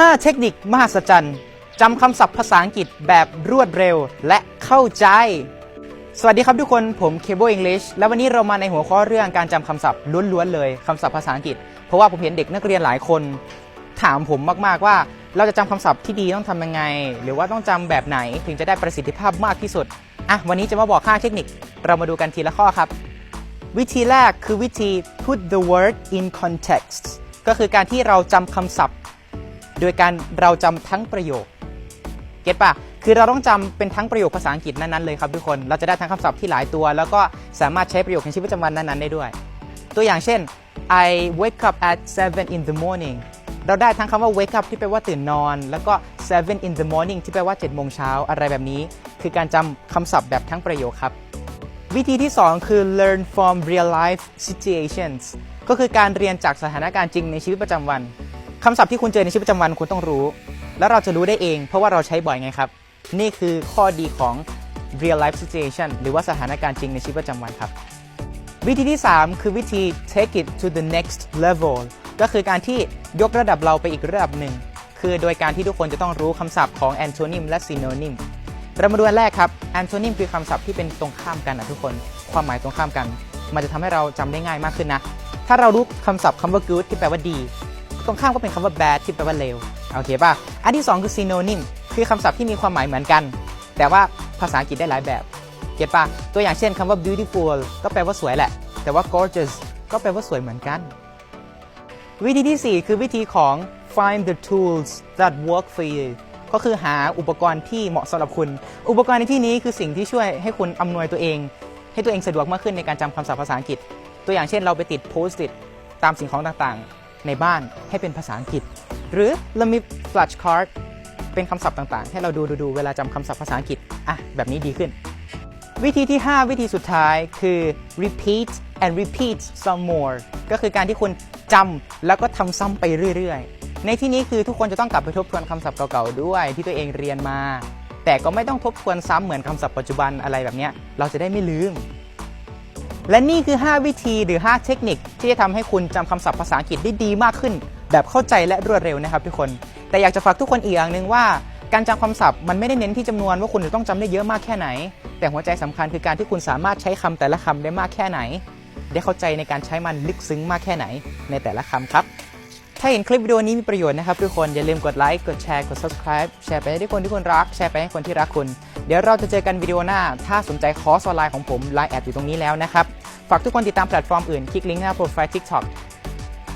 5 เทคนิคมหัศจรรย์จำคำศัพท์ภาษาอังกฤษแบบรวดเร็วและเข้าใจ สวัสดีครับทุกคนผม Cable English และวันนี้เรามาในหัวข้อเรื่องการจำคำศัพท์ล้วนๆเลยคำศัพท์ภาษาอังกฤษ เพราะว่าผมเห็นเด็กนักเรียนหลายคน ถามผมมากๆว่า เราจะจำคำศัพท์ที่ดีต้องทำยังไง หรือว่าต้องจำแบบไหนถึงจะได้ประสิทธิภาพมากที่สุดอะวันนี้จะมาบอก5เทคนิค เรามาดูกันทีละข้อครับ วิธีแรกคือวิธี put the word in context ก็คือการที่เราจำคำศัพท์ โดยการเราจำทั้งประโยค เก็ตปะคือเราต้องจำเป็นทั้งประโยคภาษาอังกฤษนั้นๆเลยครับทุกคน เราจะได้ทั้งคำศัพท์ที่หลายตัว แล้วก็สามารถใช้ประโยคในชีวิตประจำวันนั้นๆได้ด้วย ตัวอย่างเช่น I wake up at 7 in the morning เราได้ทั้งคำว่า wake up ที่แปลว่าตื่นนอน แล้วก็7 in the morning ที่แปลว่า7โมงเช้าอะไรแบบนี้ คือการจำคำศัพท์แบบทั้งประโยคครับ วิธีที่ 2 คือ learn from real life situations ก็คือการเรียนจากสถานการณ์จริงในชีวิตประจำวัน คำศัพท์ที่คุณเจอในชีวิตประจำวันคุณต้องรู้ แล้วเราจะรู้ได้เอง เพราะว่าเราใช้บ่อยไงครับ นี่คือข้อดีของ real life situation หรือว่าสถานการณ์จริงในชีวิตประจำวันครับ วิธีที่ 3 คือวิธี take it to the next level ก็คือการที่ยกระดับเราไปอีกระดับหนึ่ง คือโดยการที่ทุกคนจะต้องรู้คำศัพท์ของ antonym และ synonym เรามาดูอันแรกครับ antonym คือคำศัพท์ที่เป็นตรงข้ามกันนะทุกคน ความหมายตรงข้ามกัน มันจะทำให้เราจำได้ง่ายมากขึ้นนะ ถ้าเรารู้คำศัพท์คำว่า good ที่แปลว่าดี ตรงข้ามก็เป็นคำว่า bad ที่แปลว่าเลวโอเคป่ะอันที่ 2 คือ synonym คือคำศัพท์ที่มีความหมายเหมือนกัน แต่ว่าภาษาอังกฤษได้หลายแบบเก็ตป่ะตัวอย่างเช่นคำว่า beautiful ก็แปลว่าสวยแหละ แต่ว่า gorgeous ก็แปลว่าสวยเหมือนกัน วิธีที่ 4 คือวิธีของ find the tools that work for you ก็คือหาอุปกรณ์ที่เหมาะสำหรับคุณ อุปกรณ์ในที่นี้คือสิ่งที่ช่วยให้คุณอำนวยตัวเอง ให้ตัวเองสะดวกมากขึ้นในการจำคำศัพท์ภาษาอังกฤษ ตัวอย่างเช่นเราไปติดโพสต์ติดตามสิ่งของต่างๆ ในบ้านให้เป็นภาษาอังกฤษ หรือเรามี flash card เป็นคำศัพท์ต่างๆ ให้เราดูดูๆเวลาจำคำศัพท์ภาษาอังกฤษอะแบบนี้ดีขึ้น วิธีที่ 5 วิธีสุดท้ายคือ repeat and repeat some more ก็คือการที่คุณจำแล้วก็ทำซ้ำไปเรื่อยๆ ในที่นี้คือทุกคนจะต้องกลับไปทบทวนคำศัพท์เก่าๆด้วยที่ตัวเองเรียนมา แต่ก็ไม่ต้องทบทวนซ้ำเหมือนคำศัพท์ปัจจุบันอะไรแบบเนี้ยเราจะได้ไม่ลืม และนี่คือ 5 วิธีหรือ 5 เทคนิค ที่จะทำให้คุณจำคำศัพท์ภาษาอังกฤษได้ดีมากขึ้น แบบเข้าใจและรวดเร็วนะครับทุกคน แต่อยากจะฝากทุกคนอีกอย่างหนึ่งว่า การจำคำศัพท์มันไม่ได้เน้นที่จำนวนว่าคุณจะต้องจำได้เยอะมากแค่ไหน แต่หัวใจสำคัญคือการที่คุณสามารถใช้คำแต่ละคำได้มากแค่ไหน ได้เข้าใจในการใช้มันลึกซึ้งมากแค่ไหน ในแต่ละคำครับ ถ้าเห็นคลิปวิดีโอนี้มีประโยชน์นะครับทุกคน อย่าลืมกดไลค์ กดแชร์ กด subscribe แชร์ไปให้ทุกคนที่คุณรัก แชร์ไปให้คนที่รักคุณ เดี๋ยวเราจะเจอกันวิดีโอหน้า ถ้าสนใจคอร์สออนไลน์ของผมไลน์แอดอยู่ตรงนี้แล้วนะครับ ฝากทุกคนติดตามแพลตฟอร์มอื่น คลิกลิงก์หน้าโปรไฟล์ TikTok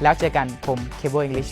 แล้วเจอกันผมเคเบิลอังกฤษ